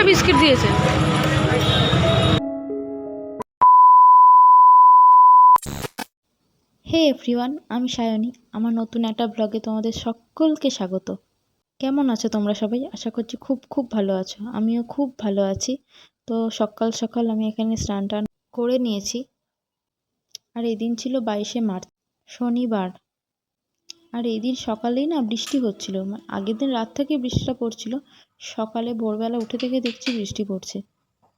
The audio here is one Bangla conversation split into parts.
কটা বিস্কিট দিয়েছে। হে এভরিওয়ান, আমি সায়নী। আমার নতুন একটা ব্লগে তোমাদের সকলকে স্বাগত। কেমন আছো তোমরা সবাই? আশা করছি খুব খুব ভালো আছো। আমিও খুব ভালো আছি। তো সকাল সকাল আমি এখানে স্নান টান করে নিয়েছি। আর এই দিন ছিল বাইশে মার্চ, শনিবার। আর এই দিন সকালেই না বৃষ্টি হচ্ছিল। আগের দিন রাত থেকে বৃষ্টিটা পড়ছিল। সকালে ভোরবেলা উঠে থেকে দেখছি বৃষ্টি পড়ছে।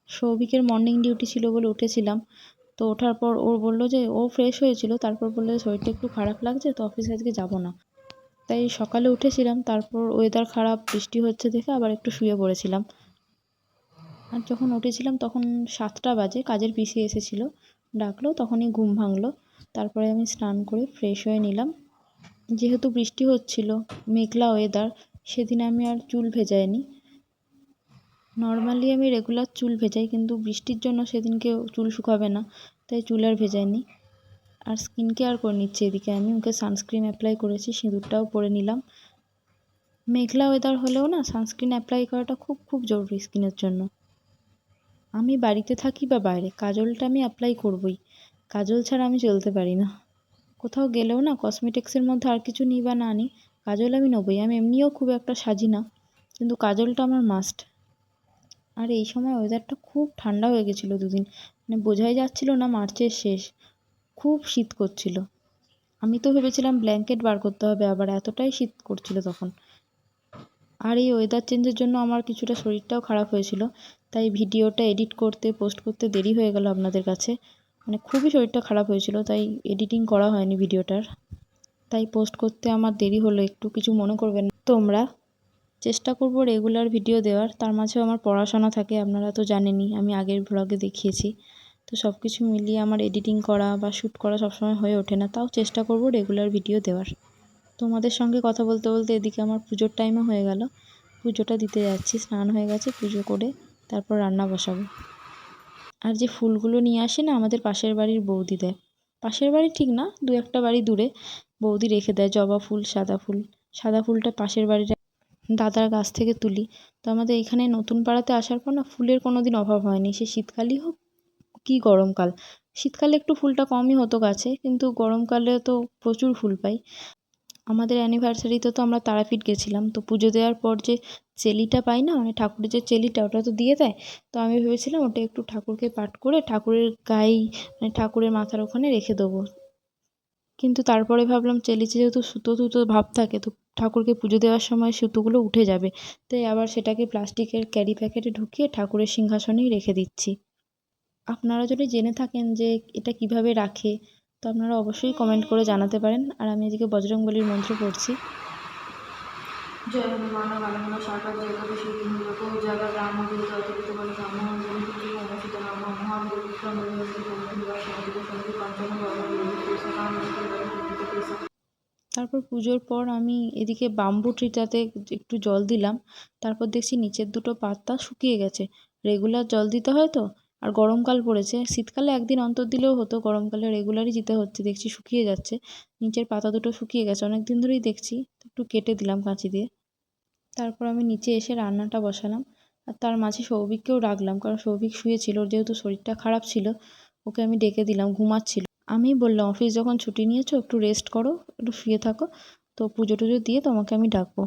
সৌভিকের মর্নিং ডিউটি ছিল বলে উঠেছিলাম, তো ওঠার পর ও বলল যে, ও ফ্রেশ হয়েছিল, তারপর বলল শরীরটা একটু খারাপ লাগছে, তো অফিসে আজকে যাব না। তাই সকালে উঠেছিলাম, তারপর ওয়েদার খারাপ, বৃষ্টি হচ্ছে দেখে আবার একটু শুয়ে পড়েছিলাম। আর যখন উঠেছিলাম তখন সাতটা বাজে, কাজের পিসি এসেছিল, ডাকলো, তখনই ঘুম ভাঙলো। তারপরে আমি স্নান করে ফ্রেশ হয়ে নিলাম। যেহেতু বৃষ্টি হচ্ছিল, মেঘলা ওয়েদার সেদিন আমি আর চুল ভেজাইনি। নর্মালি আমি রেগুলার চুল ভেজাই, কিন্তু বৃষ্টির জন্য সেদিনকে চুল শুকাবে না, তাই চুল আর ভেজাইনি। আর স্কিন কেয়ার করে নিচ্ছি এদিকে। আমি মুখে সানস্ক্রিন অ্যাপ্লাই করেছি, সিঁদুরটাও পরে নিলাম। মেঘলা ওয়েদার হলেও না সানস্ক্রিন অ্যাপ্লাই করাটা খুব খুব জরুরি স্কিনের জন্য। আমি বাড়িতে থাকি বা বাইরে, কাজলটা আমি অ্যাপ্লাই করবই। কাজল ছাড়া আমি চলতে পারি না। কোথাও গেলেও না কসমেটিক্সের মধ্যে আর কিছু নিই বা না নিই কাজল আমি নেবই, আমি এমনিও খুব একটা সাজি না কিন্তু কাজলটা আমার মাস্ট আর এই সময় ওয়েদারটা খুব ঠান্ডা হয়ে গেছিল দুদিন মানে বোঝাই যাচ্ছিল না মার্চের শেষ, খুব শীত করছিল। আমি তো ভেবেছিলাম ব্ল্যাঙ্কেট বার করতে হবে, আবার এতটাই শীত করছিল তখন। আর এই ওয়েদার চেঞ্জের জন্য আমার কিছুটা শরীরটাও খারাপ হয়েছিল, তাই ভিডিওটা এডিট করতে পোস্ট করতে দেরি হয়ে গেল আপনাদের কাছে। মানে খুবই শরীরটা খারাপ হয়েছিল, তাই এডিটিং করা হয়নি ভিডিওটার তাই পোস্ট করতে আমার দেরি হলো, একটু কিছু মনে করবেন না। তোমরা চেষ্টা করব রেগুলার ভিডিও দেওয়ার, তার মাঝেও আমার পড়াশোনা থাকে, আপনারা তো জানেনই, আমি আগের ব্লগে দেখিয়েছি। তো সব কিছু মিলিয়ে আমার এডিটিং করা বা শ্যুট করা সবসময় হয়ে ওঠে না, তাও চেষ্টা করব রেগুলার ভিডিও দেওয়ার। তোমাদের সঙ্গে কথা বলতে বলতে এদিকে আমার পুজোর টাইমও হয়ে গেল। পুজোটা দিতে যাচ্ছি, স্নান হয়ে গেছে, পুজো করে তারপর রান্না বসাবো। আর যে ফুলগুলো নিয়ে আসে না, আমাদের পাশের বাড়ির বৌদি দেয় পাশের বাড়ি ঠিক না, দু একটা বাড়ি দূরে বৌদি রেখে দেয় জবা ফুল, সাদা ফুল। সাদা ফুলটা পাশের বাড়ির দাদার গাছ থেকে তুলি। তো আমাদের এখানে নতুন পাড়াতে আসার পর না ফুলের কোনো দিন অভাব হয়নি। সে শীতকালই হোক, কি গরমকাল। শীতকালে একটু ফুলটা কমই হতো গাছে, কিন্তু গরমকালে তো প্রচুর ফুল পাই। আমাদের অ্যানিভার্সারিতে তো আমরা তারাপীঠ গেছিলাম। তো পুজো দেওয়ার পর যে চেলিটা পাই না মানে ঠাকুরের যে চেলিটা, ওটা তো দিয়ে দেয়। তো আমি ভেবেছিলাম ওটা একটু ঠাকুরকে পাঠ করে ঠাকুরের গায়ে মানে ঠাকুরের মাথার ওখানে রেখে দেবো। কিন্তু তারপরে ভাবলাম চেলিতে যেহেতু সুতো সুতো ভাব থাকে তো ঠাকুরকে পুজো দেওয়ার সময় সুতোগুলো উঠে যাবে। তাই আবার সেটাকে প্লাস্টিকের ক্যারি প্যাকেটে ঢুকিয়ে ঠাকুরের সিংহাসনেই রেখে দিচ্ছি। আপনারা যদি জেনে থাকেন যে এটা কীভাবে রাখে, তো আপনারা অবশ্যই কমেন্ট করে জানাতে পারেন। আর আমি এদিকে বজরংবলীর মন্ত্র পড়ছি। জয় জগৎ রাম দূত অতিরিক্ত বলে রাম তারপর পুজোর পর আমি এদিকে বাম্বু ট্রিটাতে একটু জল দিলাম। তারপর দেখছি নিচের দুটো পাতা শুকিয়ে গেছে। রেগুলার জল দিতে হয় তো? আর গরমকাল পড়েছে। শীতকালে একদিন অন্তর দিলেও হতো, গরমকালে রেগুলারই দিতে হচ্ছে। দেখছি শুকিয়ে যাচ্ছে। নিচের পাতা দুটো শুকিয়ে গেছে। অনেক দিন ধরেই দেখছি। একটু কেটে দিলাম কাঁচি দিয়ে। তারপর আমি নিচে এসে রান্নাটা বসালাম। আর তার মাঝে সৌভিককেও ডাকলাম কারণ সৌভিক শুয়েছিল, ওর যেহেতু শরীরটা খারাপ ছিল, ওকে আমি ডেকে দিলাম, ঘুমাচ্ছিল। আমি বললাম, অফিস যখন ছুটি নিয়েছো, একটু রেস্ট করো, একটু শুয়ে থাকো, তো পুজো টুজো দিয়ে তোমাকে আমি ডাকবো।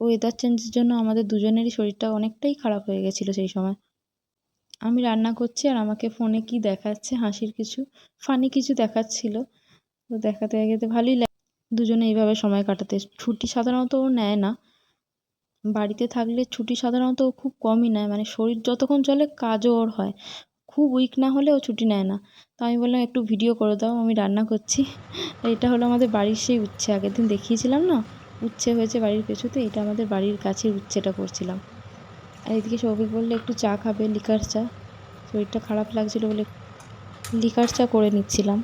ওয়েদার চেঞ্জের জন্য আমাদের দুজনেরই শরীরটা অনেকটাই খারাপ হয়ে গেছিল সেই সময়। আমি রান্না করছি, আর আমাকে ফোনে কি দেখাচ্ছে, হাসির কিছু ফানি কিছু দেখাচ্ছিল। তো দেখাতে দেখাতে ভালোই লাগে দুজনে এইভাবে সময় কাটাতে। ছুটি সাধারণত ও নেয় না বাড়িতে থাকলে ছুটি সাধারণত খুব কমই নেয়। মানে শরীর যতক্ষণ চলে কাজও ওর হয়। খুব উইক না হলে ও ছুটি নেয় না। তো আমি বললাম, একটু ভিডিও করে দাও, আমি রান্না করছি। এটা হলো আমাদের বাড়ির সেই উচ্ছে। আগের দিন দেখিয়েছিলাম না? উচ্ছে হয়েছে বাড়ির পেছুতে। এটা আমাদের বাড়ির কাছের উচ্ছেটা করছিলাম। আর এদিকে সৌভিক বললে, একটু চা খাবে লিকার চা। শরীরটা খারাপ লাগছিল বলে লিকার চা করে নিচ্ছিলাম।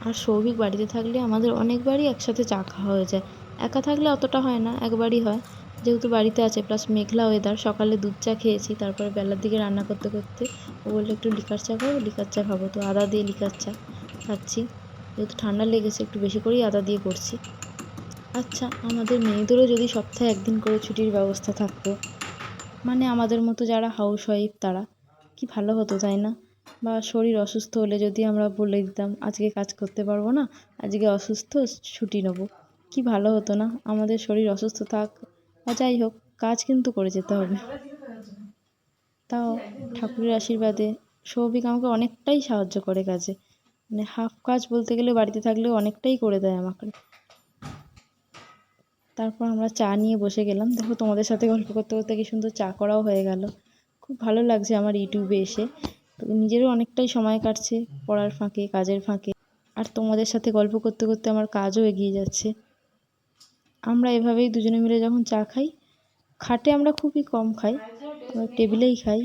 আর সৌভিক বাড়িতে থাকলে আমাদের অনেকবারই একসাথে চা খাওয়া হয়ে যায়। একা থাকলে অতটা হয় না, একবারই হয়। যেহেতু বাড়িতে আছে প্লাস মেঘলা ওয়েদার সকালে দুধ চা খেয়েছি, তারপরে বেলার দিকে রান্না করতে করতে ও বলল একটু লিকার চা খাব লিকার চা খাব, তো আদা দিয়ে লিকার চা খাচ্ছি। যেহেতু ঠান্ডা লেগেছে, একটু বেশি করেই আদা দিয়ে করছি। আচ্ছা আমাদের মেয়েদেরও যদি সপ্তাহে একদিন করে ছুটির ব্যবস্থা থাকতো মানে আমাদের মতো যারা হাউস ওয়াইফ তারা, কি ভালো হতো, তাই না? বা শরীর অসুস্থ হলে যদি আমরা বলে দিতাম, আজকে কাজ করতে পারব না, আজকে অসুস্থ, ছুটি নেব। কি ভালো হতো না? আমাদের শরীর অসুস্থ থাক বা যাই হোক, কাজ কিন্তু করে যেতে হবে। তাও ঠাকুরের আশীর্বাদে সৌভিক আমাকে অনেকটাই সাহায্য করে কাজে। মানে হাফ কাজ বলতে গেলে বাড়িতে থাকলেও অনেকটাই করে দেয় আমাকে। তারপর আমরা চা নিয়ে বসে গেলাম। দেখো তোমাদের সাথে গল্প করতে করতে কি সুন্দর চা করাও হয়ে গেল। খুব ভালো লাগছে আমার ইউটিউবে এসে। তো নিজেরও অনেকটাই সময় কাটছে পড়ার ফাঁকে, কাজের ফাঁকে। আর তোমাদের সাথে গল্প করতে করতে আমার কাজও এগিয়ে যাচ্ছে। আমরা এভাবেই দুজনে মিলে যখন চা খাই, খাটে আমরা খুবই কম খাই টেবিলেই খাই।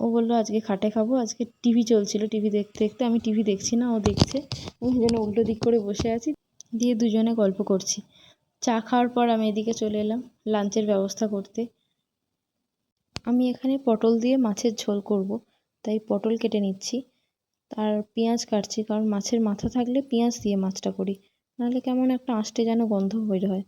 ও বলল, আজকে খাটে খাব, আজকে টিভি চলছিল, টিভি দেখতে দেখতে। আমি টিভি দেখছি না, ও দেখছে। আমি জন্য উল্টো দিক করে বসে আছি, দিয়ে দুজনে গল্প করছি। চা খাওয়ার পর আমি এদিকে চলে এলাম, লাঞ্চের ব্যবস্থা করতে। আমি এখানে পটল দিয়ে মাছের ঝোল করব, তাই পটল কেটে নিচ্ছি। আর পেঁয়াজ কাটছি, কারণ মাছের মাথা থাকলে পেঁয়াজ দিয়ে মাছটা করি। নাহলে কেমন একটা আঁশটে যেন গন্ধ বের হয়।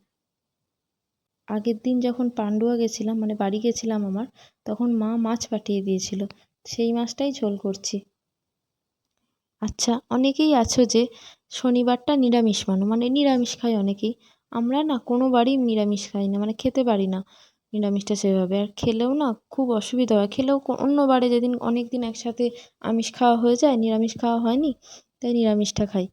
আগের দিন যখন পান্ডুয়া গেছিলাম মানে বাড়ি গেছিলাম আমার, তখন মা মাছ পাঠিয়ে দিয়েছিল। সেই মাছটাই ঝোল করছি। আচ্ছা অনেকেই আছো যে শনিবারটা নিরামিষ মানো মানে নিরামিষ খায় অনেকেই। আমরা না কোনো বারই নিরামিষ খাই না মানে খেতে পারি না নিরামিষটা সেভাবে। আর খেলেও না খুব অসুবিধা হয়। খেলেও অন্য বারে যেদিন অনেক দিন একসাথে আমিষ খাওয়া হয়ে যায়, নিরামিষ খাওয়া হয়নি, তাই নিরামিষটা খাই।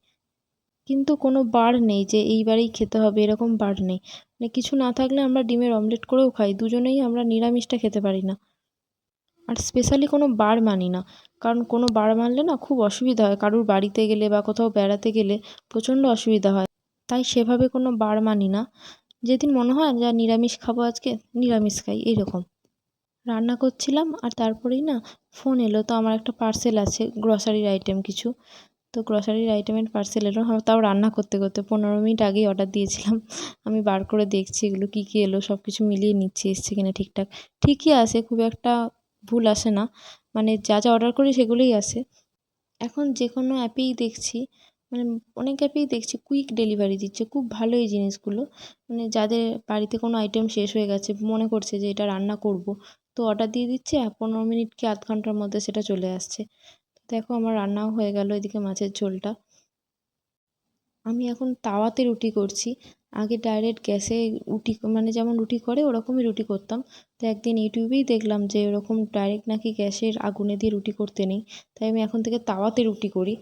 কিন্তু কোনো বার নেই যে এইবারেই খেতে হবে, এরকম বার নেই। মানে কিছু না থাকলে আমরা ডিমের অমলেট করেও খাই, দুজনেই আমরা নিরামিষটা খেতে পারি না। আর স্পেশালি কোনো বার মানি না। কারণ কোনো বার মানলে না খুব অসুবিধা হয়। কারুর বাড়িতে গেলে বা কোথাও বেড়াতে গেলে প্রচণ্ড অসুবিধা হয়। তাই সেভাবে কোনো বার মানি না। যেদিন মনে হয় যা নিরামিষ খাব আজকে, নিরামিষ খাই। এরকম রান্না করছিলাম আর তারপরেই না ফোন এলো। তো আমার একটা পার্সেল আছে গ্রসারির আইটেম কিছু। তো গ্রসারির আইটেমের পার্সেল এলো। আমার তাও রান্না করতে করতে পনেরো মিনিট আগেই অর্ডার দিয়েছিলাম। আমি বার করে দেখছি এগুলো কী কী এলো সব কিছু মিলিয়ে নিচ্ছি, এসছে কিনা ঠিকঠাক। ঠিকই আসে খুব একটা ভুল আসে না। মানে যা যা অর্ডার করি সেগুলোই আসে। এখন যে কোনো অ্যাপেই দেখছি মানে অনেক অ্যাপেই দেখছি কুইক ডেলিভারি দিচ্ছে। খুব ভালো এই জিনিসগুলো। মানে যাদের বাড়িতে কোনো আইটেম শেষ হয়ে গেছে, মনে করছে যে এটা রান্না করব, তো অর্ডার দিয়ে দিচ্ছে পনেরো মিনিট কি আধ ঘণ্টার মধ্যে সেটা চলে আসছে। দেখো আমার রান্নাও হয়ে গেল এদিকে মাছের ঝোলটা। আমি এখন তাওয়াতে রুটি করছি। আগে ডাইরেক্ট গ্যাসে রুটি মানে যেমন রুটি করে ওরকমই রুটি করতাম। তো একদিন ইউটিউবেই দেখলাম যে ওরকম ডাইরেক্ট নাকি গ্যাসের আগুনে দিয়ে রুটি করতে নেই। তাই আমি এখন থেকে তাওয়াতে রুটি করি।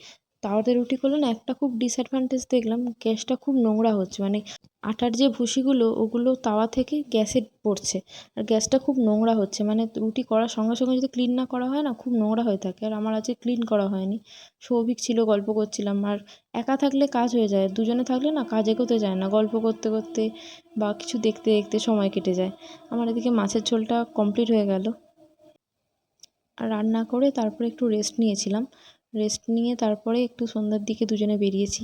তাওয়াতে রুটি করলে না একটা খুব ডিসঅ্যাডভান্টেজ দেখলাম, গ্যাসটা খুব নোংরা হচ্ছে। মানে আটার যে ভুসিগুলো, ওগুলো তাওয়া থেকে গ্যাসে পড়ছে। আর গ্যাসটা খুব নোংরা হচ্ছে। মানে রুটি করার সঙ্গে সঙ্গে যদি ক্লিন না করা হয় না, খুব নোংরা হয়ে থাকে। আর আমার আজকে ক্লিন করা হয়নি। সৌভিক ছিল, গল্প করছিলাম। আর একা থাকলে কাজ হয়ে যায়। দুজনে থাকলে না কাজ এগোতে যায় না। গল্প করতে করতে বা কিছু দেখতে দেখতে সময় কেটে যায়। আমার এদিকে মাছের ঝোলটা কমপ্লিট হয়ে গেল। আর রান্না করে তারপরে একটু রেস্ট নিয়েছিলাম। রেস্ট নিয়ে তারপরে একটু সন্ধ্যার দিকে দুজনে বেরিয়েছি।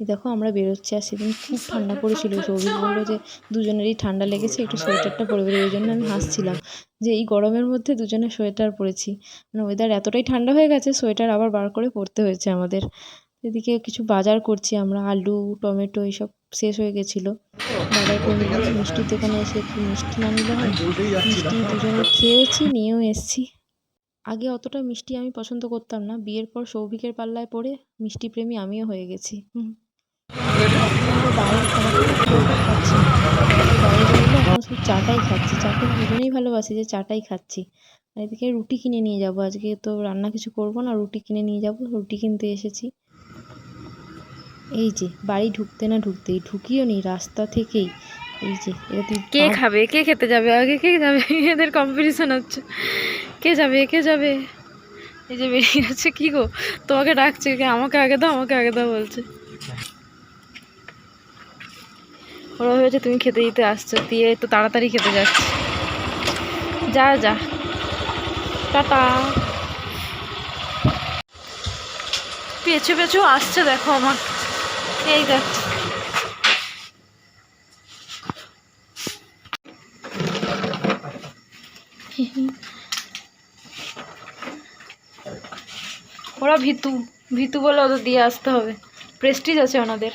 দেখো আমরা বেরোচ্ছি আর সেদিন খুব ঠান্ডা পড়েছিল। সৌভিক বলল যে দুজনেরই ঠান্ডা লেগেছে, একটু সোয়েটারটা পরে বেরোই। ওই জন্য আমি হাসছিলাম যে এই গরমের মধ্যে দুজনে সোয়েটার পরেছি। মানে ওয়েদার এতটাই ঠান্ডা হয়ে গেছে, সোয়েটার আবার বার করে পরতে হয়েছে আমাদের। এদিকে কিছু বাজার করছি আমরা, আলু, টমেটো এইসব শেষ হয়ে গেছিল। বাজার করে মিষ্টির দোকানে এসে একটু মিষ্টি না নিলে মিষ্টি দুজনে খেয়েওছি, নিয়েও এসেছি। আগে অতটা মিষ্টি আমি পছন্দ করতাম না। বিয়ের পর সৌভিকের পাল্লায় পড়ে মিষ্টি প্রেমী আমিও হয়ে গেছি। চাটাই খাচ্ছি। চাটা দুজনেই ভালোবাসি যে চাটাই খাচ্ছি। আর এদিকে রুটি কিনে নিয়ে যাব। আজকে তো রান্না কিছু করব না, রুটি কিনে নিয়ে যাব। রুটি কিনতে এসেছি। এই যে, বাড়ি ঢুকতে না ঢুকতেই, ঢুকিও নি, রাস্তা থেকেই। এই যে কে খাবে? কে খেতে যাবে? আগে কে যাবে? এদের কম্পিটিশন হচ্ছে। কে যাবে? কে যাবে? এই যে বেরিয়ে যাচ্ছে। কি গো? তোমাকে ডাকছে কে? আমাকে আগে দাও আমাকে আগে দাও বলছে। ওরা ভেবেছে তুমি খেতে দিতে আসছো। দিয়ে তো তাড়াতাড়ি খেতে যাচ্ছে। যা যা। টাটা। পেছু পেছু আসছে দেখো আমার এই দেখ। ওরা ভিতু ভিতু বলে ওদের দিয়ে আসতে হবে। প্রেস্টিজ আছে ওনাদের।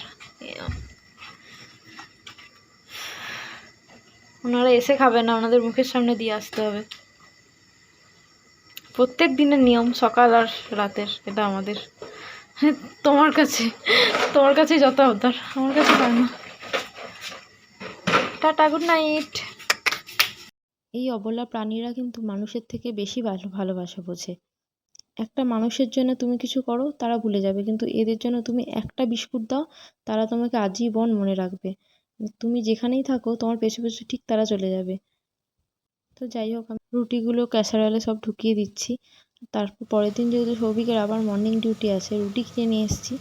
ওনারা এসে খাবে না ওনাদের মুখের সামনে দিয়ে আসতে হবে। প্রত্যেক দিনের নিয়ম সকাল আর রাতের এটা আমাদের। হ্যাঁ, তোমার কাছে তোমার কাছে যত আবদার আমার কাছে হয় না? টাটা গুড নাইট এই অবলা প্রাণীরা কিন্তু মানুষের থেকে বেশি ভালো ভালোবাসা বোঝে। একটা মানুষের জন্য তুমি কিছু করো, তারা ভুলে যাবে। কিন্তু এদের জন্য তুমি একটা বিস্কুট দাও, তারা তোমাকে আজীবন মনে রাখবে। তুমি যেখানেই থাকো, তোমার পেছু পেছু ঠিক তারা চলে যাবে। তো যাই হোক, আমি রুটিগুলো ক্যাসারোলে সব ঢুকিয়ে দিচ্ছি। তারপর পরের দিন যেহেতু সৌভিকের আবার মর্নিং ডিউটি আছে, রুটি কিনে নিয়ে এসেছি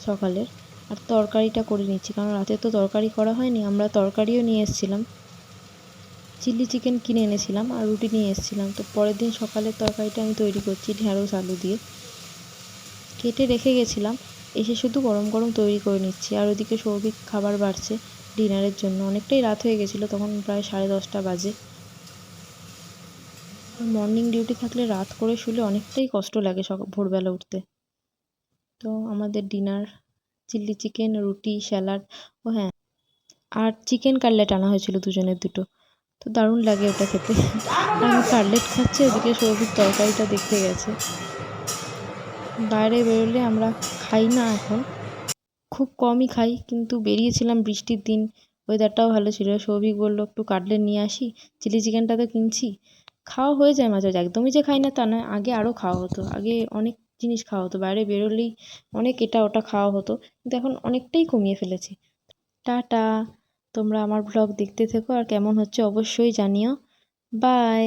সকালের। আর তরকারিটা করে নিচ্ছি, কারণ রাতে তো তরকারি করা হয়নি, আমরা তরকারিও নিয়ে এসেছিলাম। চিলি চিকেন কিনে এনেছিলাম আর রুটি নিয়ে এসেছিলাম। তো পরের দিন সকালের তরকারিটা আমি তৈরি করছি ঢ্যাঁড়স আলু দিয়ে। কেটে রেখে গেছিলাম, এসে শুধু গরম গরম তৈরি করে নিচ্ছি। আর ওদিকে সৌভিক খাবার বাড়ছে ডিনারের জন্য। অনেকটাই রাত হয়ে গেছিল, তখন প্রায় সাড়ে দশটা বাজে। মর্নিং ডিউটি থাকলে রাত করে শুলে অনেকটাই কষ্ট লাগে সক ভোরবেলা উঠতে। তো আমাদের ডিনার, চিলি চিকেন, রুটি, স্যালাড, ও হ্যাঁ। আর চিকেন কাটলেট আনা হয়েছিল দুজনের দুটো। তো দারুণ লাগে ওটা খেতে। আমি কাটলেট খাচ্ছি, ওদিকে সৌভিক তরকারিটা দেখতে গেছে। বাইরে বেরোলে আমরা খাই না এখন। খুব কমই খাই, কিন্তু বেরিয়েছিলাম বৃষ্টির দিন। ওয়েদারটাও ভালো ছিল। সৌভিক বলল, একটু কাটলেট নিয়ে আসি, চিলি চিকেনটা তো কিনছি। খাওয়া হয়ে যায় মাঝে একদমই যে খাই না তা নয়, আগে আরও খাওয়া হতো। আগে অনেক জিনিস খাওয়া হতো। বাইরে বেরোলেই অনেক এটা ওটা খাওয়া হতো। কিন্তু এখন অনেকটাই কমিয়ে ফেলেছি। টাটা। তোমরা আমার ব্লগ দেখতে থেকো আর কেমন হচ্ছে অবশ্যই জানিও। বাই